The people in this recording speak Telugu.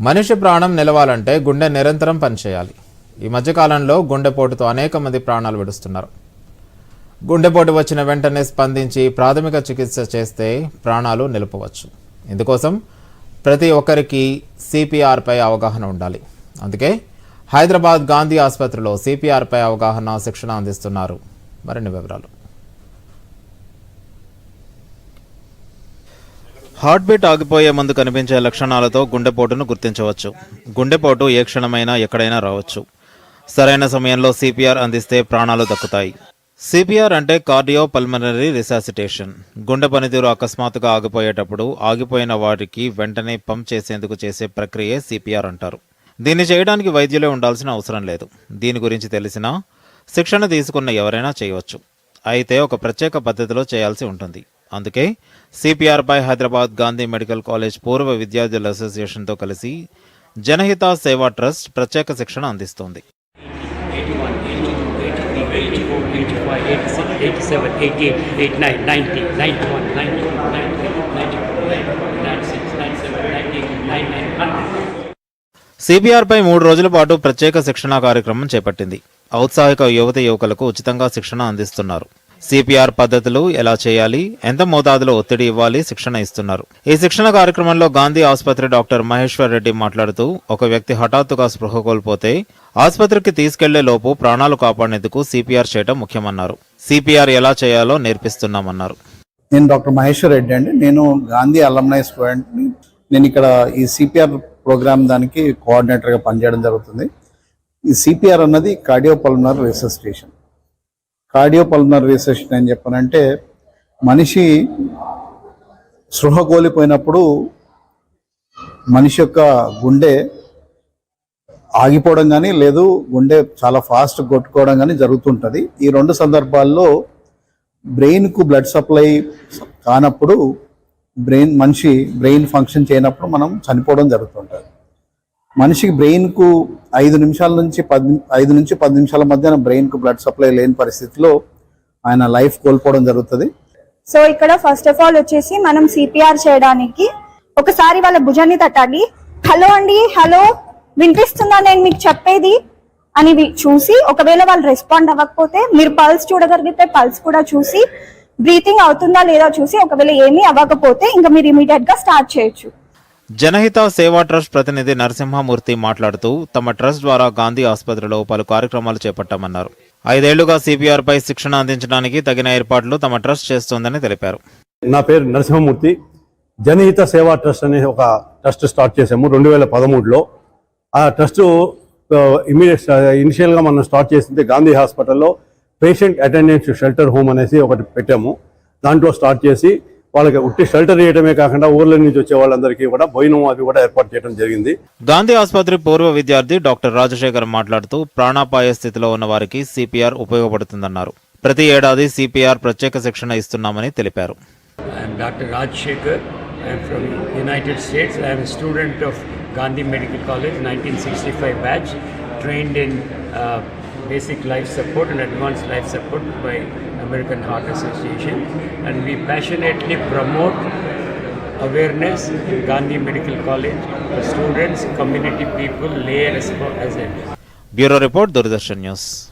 మనిషి ప్రాణం నిలవాలంటే గుండె నిరంతరం పనిచేయాలి. ఈ మధ్యకాలంలో గుండెపోటుతో అనేక మంది ప్రాణాలు విడుస్తున్నారు. గుండెపోటు వచ్చిన వెంటనే స్పందించి ప్రాథమిక చికిత్స చేస్తే ప్రాణాలు నిలపవచ్చు. ఇందుకోసం ప్రతి ఒక్కరికి సిపిఆర్పై అవగాహన ఉండాలి. అందుకే హైదరాబాద్ గాంధీ ఆసుపత్రిలో సిపిఆర్పై అవగాహన శిక్షణ అందిస్తున్నారు. మరిన్ని వివరాలు. హార్ట్ బీట్ ఆగిపోయే ముందు కనిపించే లక్షణాలతో గుండెపోటును గుర్తించవచ్చు. గుండెపోటు ఏ క్షణమైనా ఎక్కడైనా రావచ్చు. సరైన సమయంలో సిపిఆర్ అందిస్తే ప్రాణాలు దక్కుతాయి. సిపిఆర్ అంటే కార్డియో పల్మనరీ రిసాసిటేషన్. గుండె పనితీరు అకస్మాత్తుగా ఆగిపోయేటప్పుడు ఆగిపోయిన వాటికి వెంటనే పంప్ చేసేందుకు చేసే ప్రక్రియే సిపిఆర్ అంటారు. దీన్ని చేయడానికి వైద్యులే ఉండాల్సిన అవసరం లేదు. దీని గురించి తెలిసినా శిక్షణ తీసుకున్న ఎవరైనా చేయవచ్చు. అయితే ఒక ప్రత్యేక పద్ధతిలో చేయాల్సి ఉంటుంది. అందుకే సిపిఆర్పై హైదరాబాద్ గాంధీ మెడికల్ కాలేజ్ పూర్వ విద్యార్థుల అసోసియేషన్తో కలిసి జనహిత సేవా ట్రస్ట్ ప్రత్యేక శిక్షణ అందిస్తోంది. సిపిఆర్పై మూడు రోజుల పాటు ప్రత్యేక శిక్షణా కార్యక్రమం చేపట్టింది. ఔత్సాహిక యువత యువకులకు ఉచితంగా శిక్షణ అందిస్తున్నారు. సిపిఆర్ పద్ధతులు ఎలా చేయాలి? ఎంత మోతాదులో ఒత్తిడి ఇవ్వాలి? శిక్షణ ఇస్తున్నారు. ఈ శిక్షణ కార్యక్రమంలో గాంధీ ఆసుపత్రి డాక్టర్ మహేశ్వర్ రెడ్డి మాట్లాడుతూ ఒక వ్యక్తి హఠాత్తుగా స్పృహ కోల్పోతే ఆసుపత్రికి తీసుకెళ్ళే లోపు ప్రాణాలు కాపాడేందుకు సిపిఆర్ చేయడం ముఖ్యమన్నారు. సిపిఆర్ ఎలా చేయాలో నేర్పిస్తున్నామన్నారు. నేను డాక్టర్ మహేశ్వర్ రెడ్డి అండి. నేను గాంధీ అలమ్నై స్టూడెంట్. నేను ఇక్కడ ఈ సిపిఆర్ ప్రోగ్రామ్ దానికి కోఆర్డినేటర్గా పనిచేయడం జరుగుతుంది. ఈ సిపిఆర్ అన్నది కార్డియోపల్మనర్ రిసెస్టేషన్. కార్డియోపల్మనర్ రిసెషన్ అని చెప్పనంటే మనిషి స్పృహ కోల్పోయినప్పుడు మనిషి యొక్క గుండె ఆగిపోవడం కానీ లేదు గుండె చాలా ఫాస్ట్ కొట్టుకోవడం కానీ జరుగుతుంటుంది. ఈ రెండు సందర్భాల్లో బ్రెయిన్కు బ్లడ్ సప్లై కానప్పుడు బ్రెయిన్ మనిషి బ్రెయిన్ ఫంక్షన్ చేయనప్పుడు మనం చనిపోవడం జరుగుతుంటుంది. మనిషికి బ్రెయిన్కు ఐదు నిమిషాల నుంచి పది ఐదు నుంచి పది నిమిషాల మధ్యన బ్రెయిన్కు బ్లడ్ సప్లై లేని పరిస్థితిలో ఆయన లైఫ్ కోల్పోవడం జరుగుతుంది. సో ఇక్కడ ఫస్ట్ ఆఫ్ ఆల్ వచ్చేసి మనం సిపిఆర్ చేయడానికి ఒకసారి వాళ్ళ భుజాన్ని తట్టాలి. హలో అండి హలో వినిపిస్తుందా నేను మీకు చెప్పేది? అని చూసి ఒకవేళ వాళ్ళు రెస్పాండ్ అవ్వకపోతే మీరు పల్స్ చూడగలిగితే పల్స్ కూడా చూసి బ్రీతింగ్ అవుతుందా లేదా? చూసి ఒకవేళ ఏమీ అవ్వకపోతే ఇంకా మీరు ఇమీడియట్గా స్టార్ట్ చేయొచ్చు. జనహిత సేవా ట్రస్ట్ ప్రతినిధి నరసింహమూర్తి మాట్లాడుతూ తమ ట్రస్ట్ ద్వారా గాంధీ ఆసుపత్రిలో పలు కార్యక్రమాలు చేపట్టామన్నారు. ఐదేళ్ళుగా సిపిఆర్ పై శిక్షణ అందించడానికి తగిన ఏర్పాట్లు తమ ట్రస్ట్ చేస్తోందని తెలిపారు. నా పేరు నరసింహమూర్తి. జనహిత సేవా ట్రస్ట్ అనే ఒక ట్రస్ట్ స్టార్ట్ చేసాము రెండు వేల పదమూడులో. ఆ ట్రస్ట్ ఇమీడియట్ ఇనిషియల్గా మనం స్టార్ట్ చేసింది గాంధీ హాస్పిటల్లో పేషెంట్ అటెండెన్స్ షెల్టర్ హోమ్ అనేసి ఒకటి పెట్టాము. దాంట్లో స్టార్ట్ చేసి వాళ్ళకి ఉట్టి షెల్టర్ చేయడమే కాకుండా ఊర్ల నుంచి వచ్చే వాళ్ళందరికీ కూడా భోజనం అది కూడా ఏర్పాటు చేయడం జరిగింది గాంధీ ఆసుపత్రి పూర్వ విద్యార్థి డాక్టర్ రాజశేఖర్ మాట్లాడుతూ ప్రాణాపాయ స్థితిలో ఉన్న వారికి సిపిఆర్ ఉపయోగపడుతుందన్నారు ప్రతి ఏడాది సిపిఆర్ ప్రత్యేక శిక్షణ ఇస్తున్నామని తెలిపారు I am Dr. Raj Shekhar. I am from United States. I am a student of Gandhi Medical basic life support and advanced life support by American Heart Association. And we passionately promote awareness in Gandhi Medical College for students, community people, lay as a. Bureau Report, Doordarshan News.